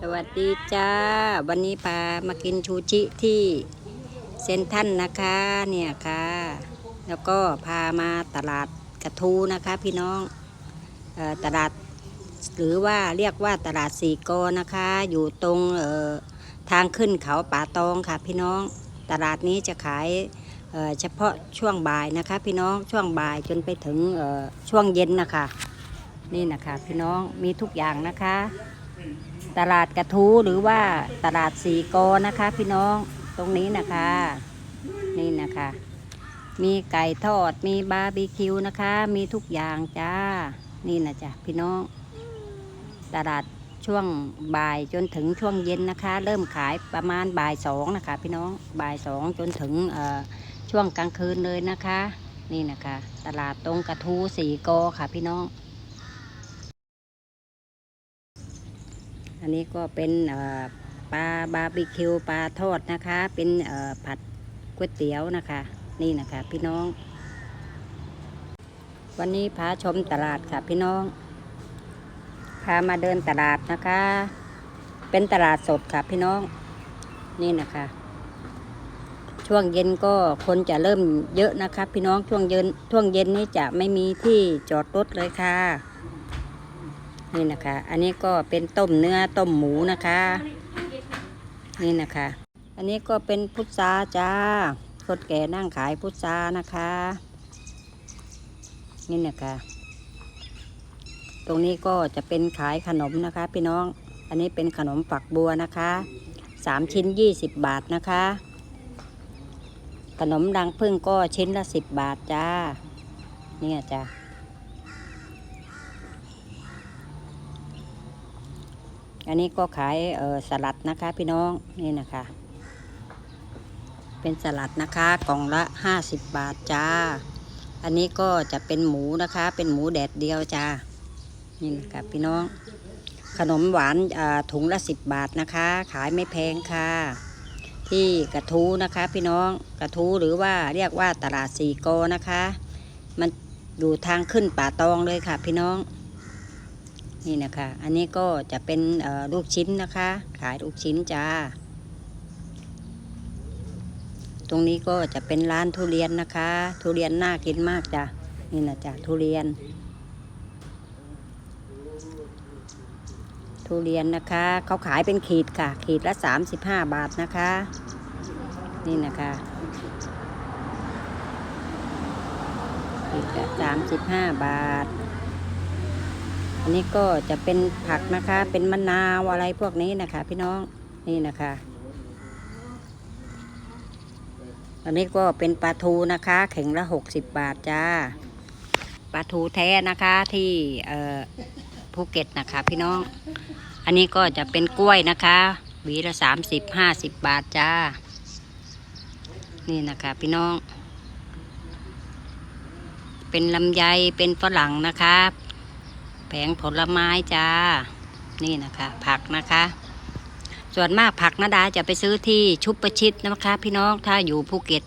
สวัสดีจ้า วันนี้พามากินชูชิที่เซนทันนะคะเนี่ยค่ะ แล้วก็พามาตลาดกระทูนะคะ พี่น้องออตลาดหรือว่าเรียกว่าตลาดสีกอนะคะ อยู่ตรงทางขึ้นเขาป่าตองค่ะ พี่น้องตลาดนี้จะขายเเฉพาะช่วงบ่ายนะคะ พี่น้องช่วงบ่ายจนไปถึงช่วงเย็นนะคะ นี่นะคะ พี่น้องมีทุกอย่างนะคะ ตลาดกระทู้หรือว่าตลาดสีกอนะคะ พี่น้องตรงนี้นะคะ นี่นะคะ มีไก่ทอดมีบาร์บีคิวนะคะ มีทุกอย่างจ้า นี่นะจ๊ะพี่น้อง ตลาดช่วงบ่ายจนถึงช่วงเย็นนะคะ เริ่มขายประมาณบ่ายสองนะคะ พี่น้องบ่ายสองจนถึงช่วงกลางคืนเลยนะคะ นี่นะคะ ตลาดตรงกระทู้สีกอค่ะพี่น้อง อันนี้ก็เป็นปลาบาร์บีคิวปลาทอดนะคะ เป็นผัดก๋วยเตี๋ยวนะคะ นี่นะคะพี่น้อง วันนี้พาชมตลาดค่ะพี่น้อง พามาเดินตลาดนะคะ เป็นตลาดสดค่ะพี่น้อง นี่นะคะ ช่วงเย็นก็คนจะเริ่มเยอะนะคะ พี่น้องช่วงเย็นช่วงเย็นนี้จะไม่มีที่จอดรถเลยค่ะ นี่นะคะ อันนี้ก็เป็นต้มเนื้อต้มหมูนะคะ นี่นะคะ อันนี้ก็เป็นพุทราจ้าคนแก่นั่งขายพุทรานะคะ นี่นะคะ ตรงนี้ก็จะเป็นขายขนมนะคะ พี่น้อง อันนี้เป็นขนมฝักบัวนะคะสามชิ้นยี่สิบบาทนะคะ ขนมดังพึ่งก็ชิ้นละสิบบาทจ้า เนี่ยจ้า อันนี้ก็ขายเออสลัดนะคะพี่น้องนี่นะคะ เป็นสลัดนะคะกล่องละ 50 บาทจ้า อันนี้ก็จะเป็นหมูนะคะ เป็นหมูแดดเดียวจ้านี่นะคะพี่น้อง ขนมหวานถุงละ 10 บาทนะคะ ขายไม่แพงค่ะ ที่กระทู้นะคะ พี่น้องกระทู้หรือว่าเรียกว่าตลาดสีโกนะคะ มันอยู่ทางขึ้นป่าตองเลยค่ะ พี่น้อง นี่นะคะ อันนี้ก็จะเป็นลูกชิ้นนะคะ ขายลูกชิ้นจ้า ตรงนี้ก็จะเป็นร้านทุเรียนนะคะ ทุเรียนน่ากินมากจ้ะ นี่นะจ้ะทุเรียน ทุเรียนนะคะ เขาขายเป็นขีดค่ะ ขีดละ35บาทนะคะ นี่นะคะขีดละ35บาท อันนี้ก็จะเป็นผักนะคะ เป็นมะนาวอะไรพวกนี้นะคะ พี่น้องนี่นะคะ อันนี้ก็เป็นปลาทูนะคะ เข่งละหกสิบบาทจ้าปลาทูแท้นะคะที่ภูเก็ตนะคะ พี่น้อง อันนี้ก็จะเป็นกล้วยนะคะหวีละสามสิบห้าสิบบาทจ้า นี่นะคะ พี่น้อง เป็นลำไยเป็นฝรั่งนะคะ แผงผลไม้จ้า นี่นะคะ ผักนะคะ ส่วนมากผักนาดาจะไปซื้อที่ชุบประชิดนะคะ พี่น้องถ้าอยู่ภูเก็ต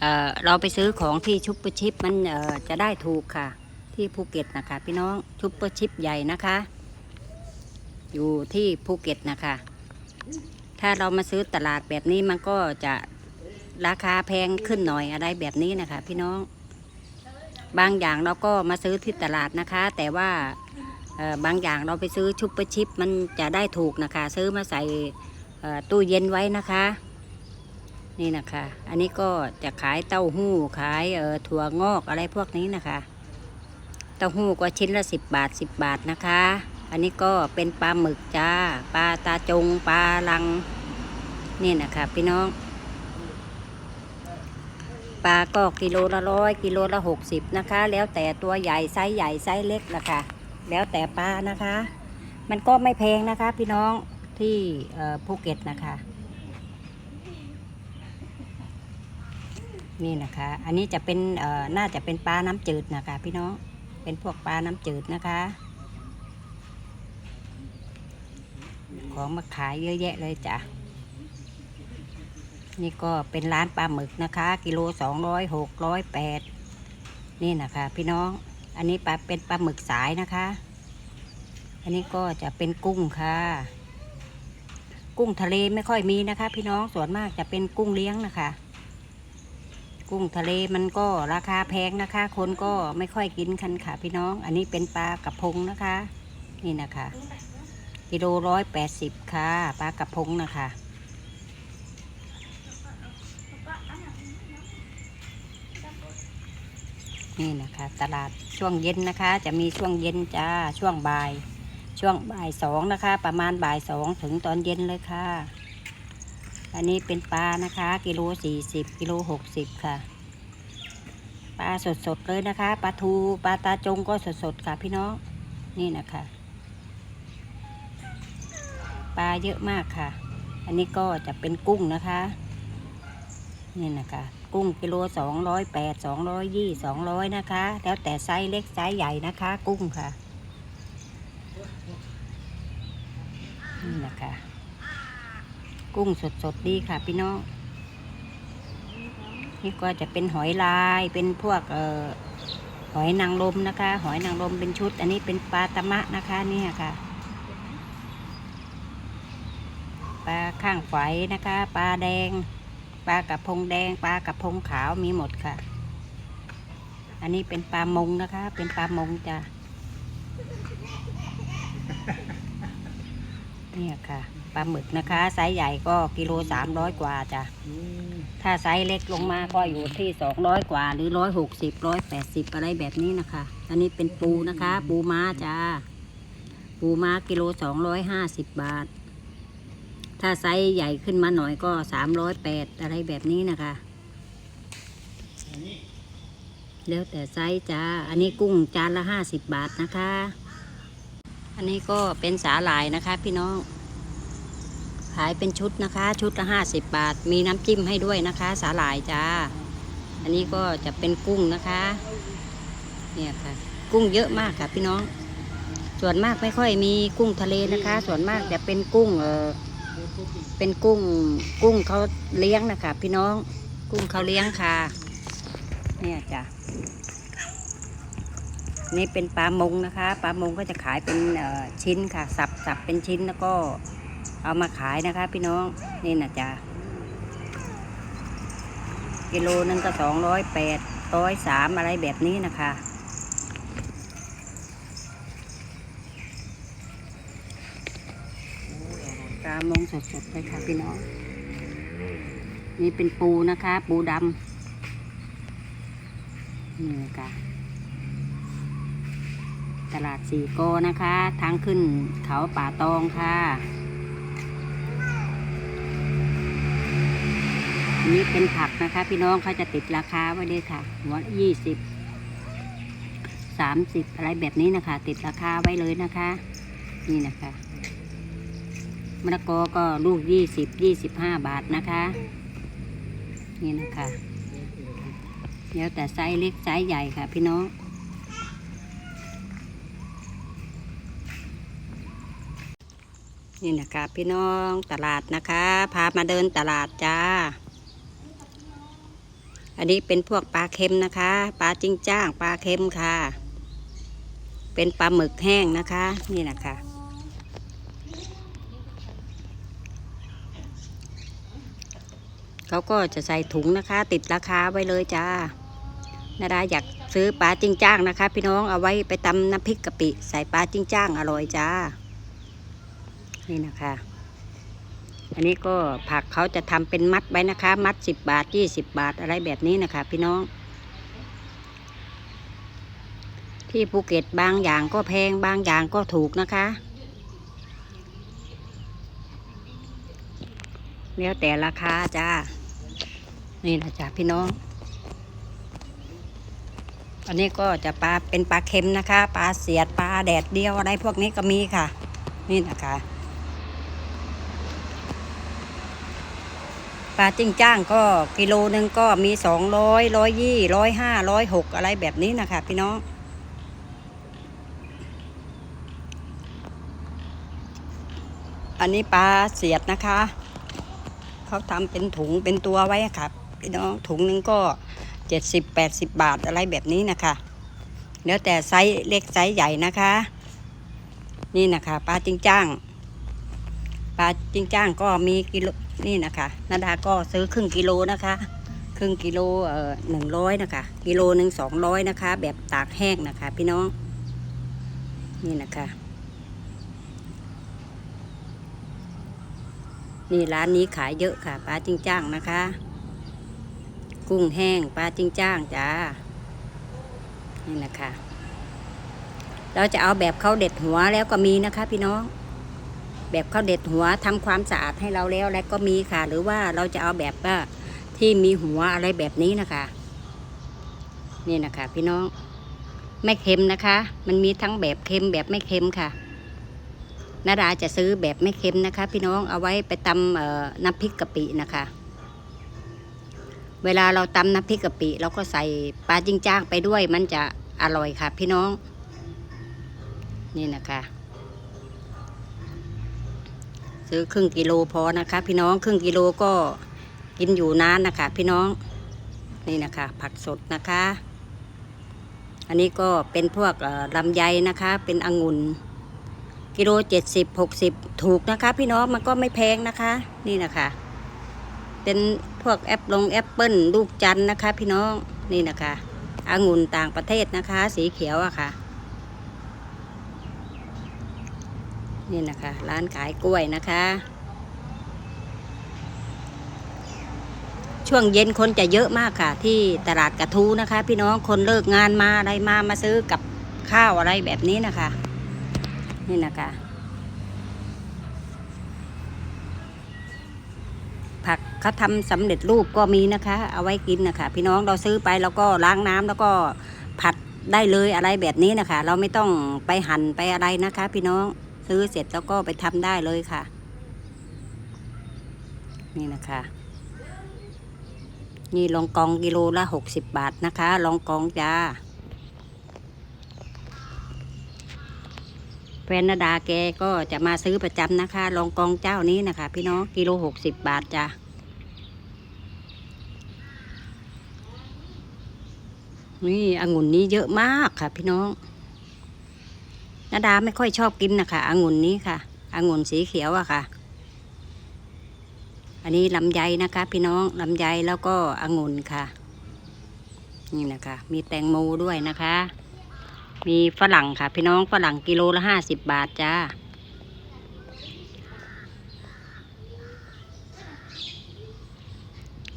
เอ่อเราไปซื้อของที่ชุบประชิดมันเอ่อจะได้ถูกค่ะ ที่ภูเก็ตนะคะ พี่น้องชุบประชิดใหญ่นะคะ อยู่ที่ภูเก็ตนะคะ ถ้าเรามาซื้อตลาดแบบนี้มันก็จะราคาแพงขึ้นหน่อยอะไรแบบนี้นะคะ พี่น้อง บางอย่างเราก็มาซื้อที่ตลาดนะคะ แต่ว่าบางอย่างเราไปซื้อชุบเปร์ชิปมันจะได้ถูกนะคะ ซื้อมาใส่ตู้เย็นไว้นะคะ นี่นะคะ อันนี้ก็จะขายเต้าหู้ขายถั่วงอกอะไรพวกนี้นะคะ เต้าหู้ก็ชิ้นละสิบบาทสิบบาทนะคะ อันนี้ก็เป็นปลาหมึกจ้าปลาตาจงปลาลัง นี่นะคะพี่น้อง ปลาก็กิโลละร้อยกิโลละหกสิบนะคะ แล้วแต่ตัวใหญ่ไซส์ใหญ่ไซส์เล็กนะคะ แล้วแต่ปลานะคะ มันก็ไม่แพงนะคะ พี่น้องที่ภูเก็ตนะคะ นี่นะคะ อันนี้จะเป็นน่าจะเป็นปลาน้ำจืดนะคะ พี่น้องเป็นพวกปลาน้ำจืดนะคะ ของมาขายเยอะแยะเลยจ้ะ นี่ก็เป็นร้านปลาหมึกนะคะ กิโลสองร้อยหกร้อยแปดนี่นะคะ พี่น้อง อันนี้ปลาเป็นปลาหมึกสายนะคะ อันนี้ก็จะเป็นกุ้งค่ะ กุ้งทะเลไม่ค่อยมีนะคะ พี่น้องส่วนมากจะเป็นกุ้งเลี้ยงนะคะ กุ้งทะเลมันก็ราคาแพงนะคะ คนก็ไม่ค่อยกินกันค่ะ พี่น้อง อันนี้เป็นปลากระพงนะคะ นี่นะคะ กิโลร้อยแปดสิบค่ะ ปลากระพงนะคะ นี่นะคะ ตลาดช่วงเย็นนะคะ จะมีช่วงเย็นจ้าช่วงบ่าย ช่วงบ่ายสองนะคะ ประมาณบ่ายสองถึงตอนเย็นเลยค่ะ อันนี้เป็นปลานะคะ กิโลสี่สิบกิโลหกสิบค่ะปลาสดๆเลยนะคะปลาทูปลาตาจงก็สดๆค่ะพี่น้องนี่นะคะปลาเยอะมากค่ะ อันนี้ก็จะเป็นกุ้งนะคะ นี่นะคะ กุ้งกิโลสองร้อยแปดสองร้อยยี่สองร้อยนะคะ แล้วแต่ไซส์เล็กไซส์ใหญ่นะคะ กุ้งค่ะ นี่นะคะ กุ้งสดๆดีค่ะพี่น้อง นี่ก็จะเป็นหอยลาย เป็นพวกเอ่อหอยนางรมนะคะ หอยนางรมเป็นชุด อันนี้เป็นปลาตะมะนะคะเนี่ยค่ะปลาข้างฝอยนะคะ ปลาแดง ลากระพงแดงปลากระพงขาวมีหมดค่ะ อันนี้เป็นปลามงนะคะ เป็นปลามงจ้ะเนี่ยค่ะปลาหมึกนะคะไซส์ใหญ่ก็กิโลสามร้อยกว่าจ้ะถ้าไซส์เล็กลงมาก็อยู่ที่สองร้อยกว่า หรือร้อยหกสิบร้อยแปดสิบอะไรแบบนี้นะคะ อันนี้เป็นปูนะคะ ปูม้าจ้าปูม้ากิโลสองร้อยห้าสิบบาท ถ้าไซส์ใหญ่ขึ้นมาหน่อยก็สามร้อยแปดอะไรแบบนี้นะคะ แล้วแต่ไซส์จ้า อันนี้กุ้งจานละห้าสิบบาทนะคะ อันนี้ก็เป็นสาหร่ายนะคะ พี่น้อง ขายเป็นชุดนะคะ ชุดละห้าสิบบาท มีน้ำจิ้มให้ด้วยนะคะ สาหร่ายจ้า อันนี้ก็จะเป็นกุ้งนะคะ เนี่ยค่ะ กุ้งเยอะมากค่ะพี่น้องส่วนมากไม่ค่อยมีกุ้งทะเลนะคะ ส่วนมากจะเป็นกุ้งเออ เป็นกุ้งกุ้งเขาเลี้ยงนะคะพี่น้องกุ้งเขาเลี้ยงค่ะ เนี่ยจ้ะนี่เป็นปลามงนะคะปลามงก็จะขายเป็นชิ้นค่ะ สับสับเป็นชิ้นแล้วก็เอามาขายนะคะ พี่น้องนี่นะจ๊ะกิโลนึงก็สองร้อยแปดร้อยสามอะไรแบบนี้นะคะป ลงสดๆเลยค่ะพี่น้อง นี่เป็นปูนะคะ ปูดำนี่ค่ะ ตลาดสี่โกนะคะ ทางขึ้นเขาป่าตองค่ะอันนี้เป็นผักนะคะ พี่น้องเขาจะติดราคาไว้เลยค่ะหัวยี่สิบสามสิบอะไรแบบนี้นะคะ ติดราคาไว้เลยนะคะ นี่นะคะ มะละกอก็ลูกยี่สิบยี่สิบห้าบาทนะคะ นี่นะคะแล้วแต่ไซส์เล็กไซส์ใหญ่ค่ะพี่น้องนี่นะคะพี่น้องตลาดนะคะ พามาเดินตลาดจ้า อันนี้เป็นพวกปลาเค็มนะคะ ปลาจิ้งจ้างปลาเค็มค่ะ เป็นปลาหมึกแห้งนะคะ นี่นะคะ เขาก็จะใส่ถุงนะคะ ติดราคาไว้เลยจ้านาดาอยากซื้อปลาจิ้งจ้างนะคะ พี่น้องเอาไว้ไปตำน้ำพริกกะปิ ใส่ปลาจิ้งจ้างอร่อยจ้า นี่นะคะ อันนี้ก็ผักเขาจะทำเป็นมัดไว้นะคะ มัดสิบบาทยี่สิบบาทอะไรแบบนี้นะคะ พี่น้อง ที่ภูเก็ตบางอย่างก็แพงบางอย่างก็ถูกนะคะแล้วแต่ราคาจ้า นี่นะจ้าพี่น้อง อันนี้ก็จะปลาเป็นปลาเค็มนะคะ ปลาเสียดปลาแดดเดียวอะไรพวกนี้ก็มีค่ะ นี่นะคะ ปลาจิ้งจ้างก็กิโลนึงก็มีสองร้อยร้อยยี่ร้อยห้าร้อยหกอะไรแบบนี้นะคะ พี่น้องอันนี้ปลาเสียดนะคะ เขาทำเป็นถุงเป็นตัวไว้ค่ะ พี่น้องถุงหนึ่งก็เจ็ดสิบแปดสิบบาทอะไรแบบนี้นะคะแล้วแต่ไซส์เล็กไซส์ใหญ่นะคะ นี่นะคะปลาจิ้งจ้างปลาจิ้งจ้างก็มีกิโลนี่นะคะนาดาก็ซื้อครึ่งกิโลนะคะ ครึ่งกิโลเอ่อหนึ่งร้อยนะคะ กิโลหนึ่งสองร้อยนะคะ แบบตากแห้งนะคะ พี่น้อง นี่นะคะนี่ร้านนี้ขายเยอะค่ะปลาจิ้งจ้างนะคะ กุ้งแห้งปลาจิ้งจ้างจ้า นี่นะคะ เราจะเอาแบบข้าวเด็ดหัวแล้วก็มีนะคะ พี่น้อง แบบข้าวเด็ดหัวทำความสะอาดให้เราแล้วแล้วก็มีค่ะ หรือว่าเราจะเอาแบบว่าที่มีหัวอะไรแบบนี้นะคะ นี่นะคะ พี่น้องไม่เค็มนะคะ มันมีทั้งแบบเค็มแบบไม่เค็มค่ะนาดาจะซื้อแบบไม่เค็มนะคะ พี่น้องเอาไว้ไปตำน้ำพริกกะปินะคะ เวลาเราตำน้ำพริกกะปิเราก็ใส่ปลาจิ้งจ้างไปด้วย มันจะอร่อยค่ะ พี่น้อง นี่นะคะ ซื้อครึ่งกิโลพอนะคะ พี่น้องครึ่งกิโลก็กินอยู่นานนะคะ พี่น้อง นี่นะคะ ผักสดนะคะ อันนี้ก็เป็นพวกลำไยนะคะ เป็นองุ่นกิโลเจ็ดสิบหกสิบถูกนะคะ พี่น้องมันก็ไม่แพงนะคะ นี่นะคะ เป็น พวกแอปลงแอปเปิลลูกจันนะคะ พี่น้องนี่นะคะองุ่นต่างประเทศนะคะ สีเขียวอะค่ะ นี่นะคะ ร้านขายกล้วยนะคะ ช่วงเย็นคนจะเยอะมากค่ะ ที่ตลาดกระทูนะคะ พี่น้องคนเลิกงานมาอะไรมามาซื้อกับข้าวอะไรแบบนี้นะคะ นี่นะคะ เขาทำสำเร็จรูปก็มีนะคะ เอาไว้กินนะคะ พี่น้องเราซื้อไปแล้วก็ล้างน้ำแล้วก็ผัดได้เลยอะไรแบบนี้นะคะ เราไม่ต้องไปหั่นไปอะไรนะคะ พี่น้องซื้อเสร็จแล้วก็ไปทำได้เลยค่ะ นี่นะคะนี่ลองกองกิโลละหกสิบบาทนะคะ ลองกองจ้าแฟนนาดาแกก็จะมาซื้อประจำนะคะ ลองกองเจ้านี้นะคะ พี่น้องกิโลหกสิบบาทจ้า นี่องุ่นนี้เยอะมากค่ะ พี่น้องนาดาไม่ค่อยชอบกินนะคะองุ่นนี้ค่ะองุ่นสีเขียวอะค่ะ อันนี้ลำไยนะคะ พี่น้องลำไยแล้วก็องุ่นค่ะ นี่นะคะ มีแตงโมด้วยนะคะ มีฝรั่งค่ะ พี่น้องฝรั่งกิโลละห้าสิบบาทจ้า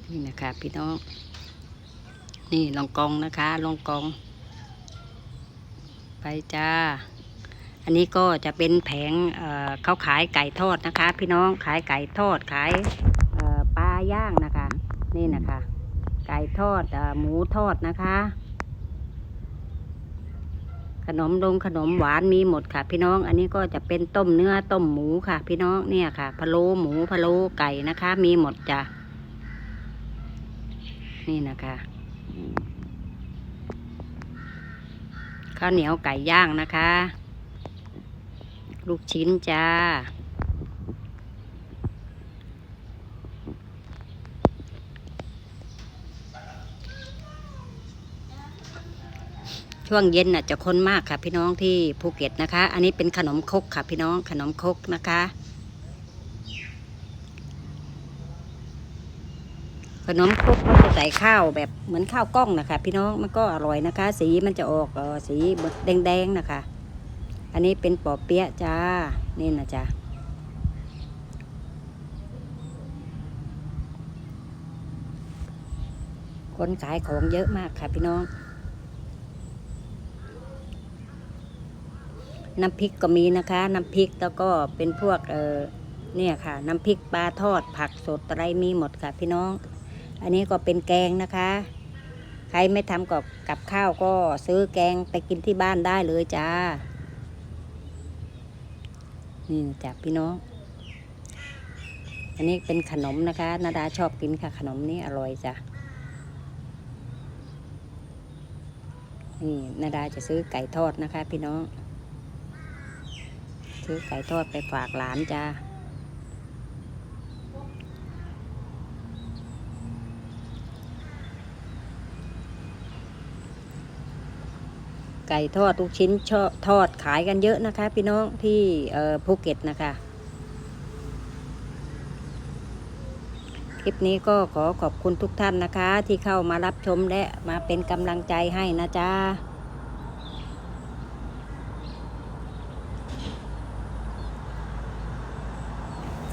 นี่นะคะ พี่น้อง นี่ลองกองนะคะลองกอง ไปจ้า อันนี้ก็จะเป็นแผงเอ่อเขาขายไก่ทอดนะคะ พี่น้องขายไก่ทอดขายปลาย่างนะคะ นี่นะคะ ไก่ทอดอหมูทอดนะคะ ขนมดงขนมหวานมีหมดค่ะ พี่น้อง อันนี้ก็จะเป็นต้มเนื้อต้มหมูค่ะ พี่น้องเนี่ยค่ะพะโล้หมูพะโล้ไก่นะคะ มีหมดจ้ะนี่นะคะ ข้าวเหนียวไก่ย่างนะคะ ลูกชิ้นจ้า ช่วงเย็นน่ะจะคนมากค่ะพี่น้องที่ภูเก็ตนะคะ อันนี้เป็นขนมคกค่ะพี่น้องขนมคกนะคะ นมครกก็จะใส่ข้าวแบบเหมือนข้าวกล้องนะคะ พี่น้องมันก็อร่อยนะคะ สีมันจะออกออสีแดงๆนะคะ อันนี้เป็นปอเปี๊ยะจ้านี่นะจ้าคนขายของเยอะมากค่ะพี่น้อง น้ำพริกก็มีนะคะ น้ำพริกแล้วก็เป็นพวกเออเนี่ยค่ะ น้ำพริกปลาทอดผักสดอะไรมีหมดค่ะพี่น้อง อันนี้ก็เป็นแกงนะคะ ใครไม่ทำกับกับข้าวก็ซื้อแกงไปกินที่บ้านได้เลยจ้า นี่จ้ะพี่น้อง อันนี้เป็นขนมนะคะนาดาชอบกินค่ะ ขนมนี้อร่อยจ้ะ นี่นาดาจะซื้อไก่ทอดนะคะ พี่น้อง ซื้อไก่ทอดไปฝากหลานจ้า ไก่ทอดทุกชิ้นทอดขายกันเยอะนะคะ พี่น้องที่ภูเก็ตนะคะ คลิปนี้ก็ขอขอบคุณทุกท่านนะคะ ที่เข้ามารับชมและมาเป็นกำลังใจให้นะจ๊ะ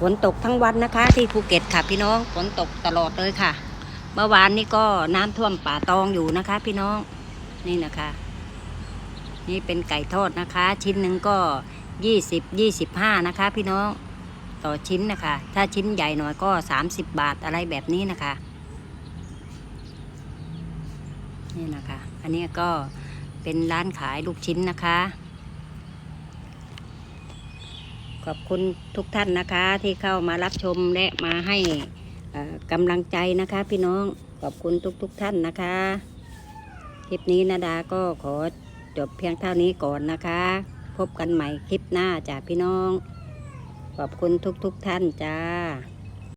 ฝนตกทั้งวันนะคะ ที่ภูเก็ตค่ะ พี่น้องฝนตกตลอดเลยค่ะ เมื่อวานนี้ก็น้ำท่วมป่าตองอยู่นะคะ พี่น้องนี่นะคะ นี่เป็นไก่ทอดนะคะ ชิ้นหนึ่งก็ยี่สิบยี่สิบห้านะคะ พี่น้องต่อชิ้นนะคะ ถ้าชิ้นใหญ่หน่อยก็สามสิบบาทอะไรแบบนี้นะคะ นี่นะคะ อันนี้ก็เป็นร้านขายลูกชิ้นนะคะ ขอบคุณทุกท่านนะคะที่เข้ามารับชมและมาให้กำลังใจนะคะ พี่น้องขอบคุณทุกๆทท่านนะคะ คลิปนี้นาดาก็ขอ จบเพียงเท่านี้ก่อนนะคะ พบกันใหม่คลิปหน้าจ้าพี่น้อง ขอบคุณทุกๆทท่านจ้า